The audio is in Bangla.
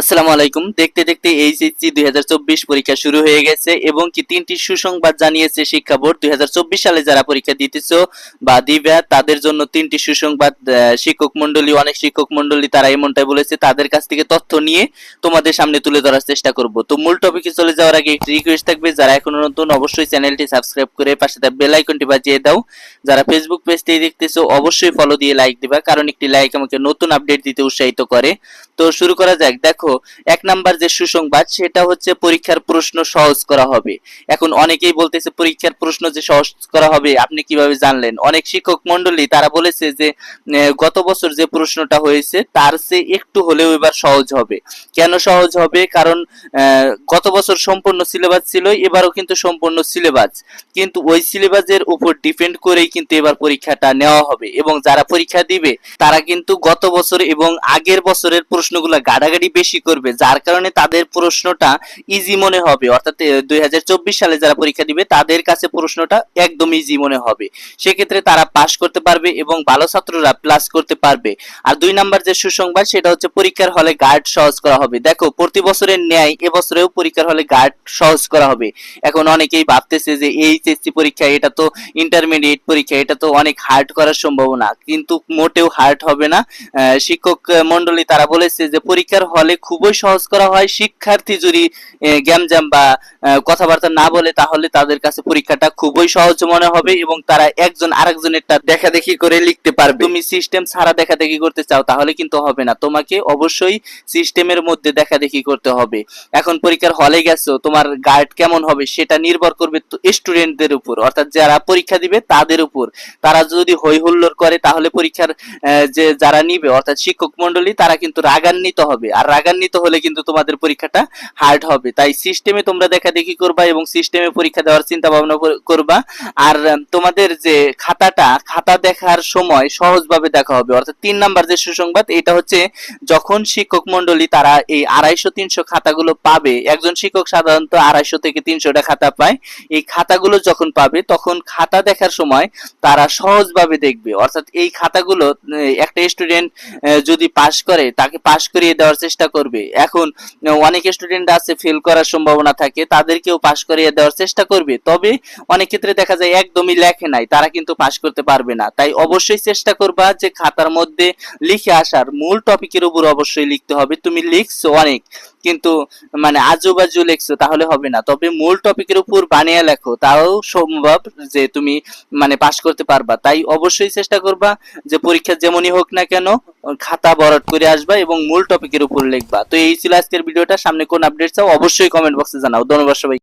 আসসালামু আলাইকুম। দেখতে দেখতে এইচএসসি দুই হাজার চব্বিশ পরীক্ষা শুরু হয়ে গেছে এবং কি তিনটি সুসংবাদ জানিয়েছে শিক্ষা বোর্ড। দুই হাজার চব্বিশ সালে যারা পরীক্ষা দিতেছ বা দিবে, তাদের জন্য তিনটি সুসংবাদ শিক্ষক মন্ডলী অনেক শিক্ষক মন্ডলী তারা এমনটাই বলেছে, তাদের কাছ থেকে তথ্য নিয়ে তোমাদের সামনে তুলে ধরার চেষ্টা করব। তো মূল টপিকে চলে যাওয়ার আগে একটি রিকোয়েস্ট থাকবে, যারা এখনও নতুন অবশ্যই চ্যানেলটি সাবস্ক্রাইব করে পাশে থাকা বেল আইকনটি বাজিয়ে দাও। যারা ফেসবুক পেজটি দেখতেছো, অবশ্যই ফলো দিয়ে লাইক দিবা, কারণ একটি লাইক আমাকে নতুন আপডেট দিতে উৎসাহিত করে। তো শুরু করা যাক। দেখো, এক নাম্বার যে সুসংবাদ, সেটা হচ্ছে পরীক্ষার প্রশ্ন সহজ করা হবে। এখন অনেকেই বলতেছে পরীক্ষার প্রশ্ন যে সহজ করা হবে, আপনি কীভাবে জানলেন? অনেক শিক্ষক মন্ডলী তারা বলেছে যে গত বছর যে প্রশ্নটা হয়েছে, তার চেয়ে একটু হলেও এবার সহজ হবে। কেন সহজ হবে? কারণ গত বছর সম্পূর্ণ সিলেবাস ছিল, এবারও কিন্তু সম্পূর্ণ সিলেবাস। কিন্তু ওই সিলেবাসের উপর ডিপেন্ড করেই কিন্তু এবার পরীক্ষাটা নেওয়া হবে। এবং যারা পরীক্ষা দিবে, তারা কিন্তু গত বছর এবং আগের বছরের প্রশ্নগুলো গাড়াগাড়ি বেশি করবে, যার কারণে তাদের প্রশ্নটা ইজি মনে হবে। অর্থাৎ দুই সালে যারা পরীক্ষা দিবে, তাদের কাছে প্রশ্নটা একদম ইজি মনে হবে। সেক্ষেত্রে তারা পাশ করতে পারবে এবং ভালো ছাত্ররা প্লাস করতে পারবে। আর দুই নাম্বার যে সুসংবাদ, সেটা হচ্ছে পরীক্ষার হলে গার্ড সহজ করা হবে। দেখো, প্রতি বছরের ন্যায় এবছরেও পরীক্ষার হলে গার্ড সহজ করা হবে। এখন অনেকেই ভাবতেছে যে এইচএসসি পরীক্ষা, এটা তো ইন্টারমিডিয়েট পরীক্ষা, এটা তো অনেক হার্ড করার সম্ভাবনা। কিন্তু মোটেও হার্ড হবে না। শিক্ষক মন্ডলী তারা বলেছে যে পরীক্ষার হলে খুবই সহজ করা হয়, শিক্ষার্থী যদি গ্যামজাম বা কথাবার্তা না বলে তাহলে তাদের কাছে পরীক্ষাটা খুবই সহজ মনে হবে এবং তারা একজন আরেকজনেরটা দেখা দেখি করে লিখতে পারবে। তুমি সিস্টেম ছাড়া দেখা দেখি করতে চাও তাহলে কিন্তু হবে না। তোমাকে অবশ্যই সিস্টেমের মধ্যে দেখা দেখি করতে হবে। এখন পরীক্ষার হলে গেছো, তোমার গার্ড কেমন হবে সেটা নির্ভর করবে স্টুডেন্টদের উপর। অর্থাৎ যারা পরীক্ষা দিবে তাদের উপর। তারা যদি হই হুল্লোড় করে তাহলে পরীক্ষার যে যারা নিবে, অর্থাৎ শিক্ষক মন্ডলী তারা কিন্তু রাগান্বিত হবে। আর রাগান্বিত হলে কিন্তু তোমাদের পরীক্ষাটা হার্ড হবে। তাই সিস্টেমে তোমরা দেখা দেখি করবা এবং সিস্টেমে পরীক্ষা দেওয়ার চিন্তা ভাবনা করবা। আর তোমাদের যে খাতাটা, খাতা দেখার সময় সহজভাবে দেখা হবে। অর্থাৎ তিন নাম্বার যে সুসংবাদ, এটা হচ্ছে যখন শিক্ষক মন্ডলী তারা এই আড়াইশো তিনশো খাতাগুলো পাবে, একজন শিক্ষক সাধারণত আড়াইশো থেকে তিনশোটা খাতা পায়। এই খাতাগুলো যখন পাবে, তখন খাতা দেখার সময় তারা সহজভাবে দেখবে। অর্থাৎ এই খাতাগুলো একটা স্টুডেন্ট যদি পাশ করে, তাকে পাশ করিয়ে দেওয়ার চেষ্টা করবে। এখন অনেক স্টুডেন্ট আছে ফেল করার সম্ভাবনা থাকে, তাদেরকেও পাশ করিয়ে দেওয়ার চেষ্টা করবে। তবে অনেক ক্ষেত্রে দেখা যায় একদমই লেখে নাই, তারা কিন্তু পাশ করতে পারবে না। তাই অবশ্যই চেষ্টা করবা যে খাতার মধ্যে লিখে আসার। মূল টপিকের উপর অবশ্যই লিখতে হবে। তুমি লিখছো অনেক কিন্তু মানে আজুবাজু লিখছো, তাহলে হবে না। তবে মূল টপিকের উপর বানিয়ে লেখো, তাও সম্ভব যে তুমি মানে পাশ করতে পারবা। তাই অবশ্যই চেষ্টা করবা যে পরীক্ষা যেমনই হোক না কেন, খাতা বরাট করে আসবা এবং মূল টপিকের উপর লিখবা। তো এই ছিল আজকের ভিডিওটা, সামনে কোন আপডেট চাও অবশ্যই কমেন্ট বক্সে জানাও। ধন্যবাদ সবাই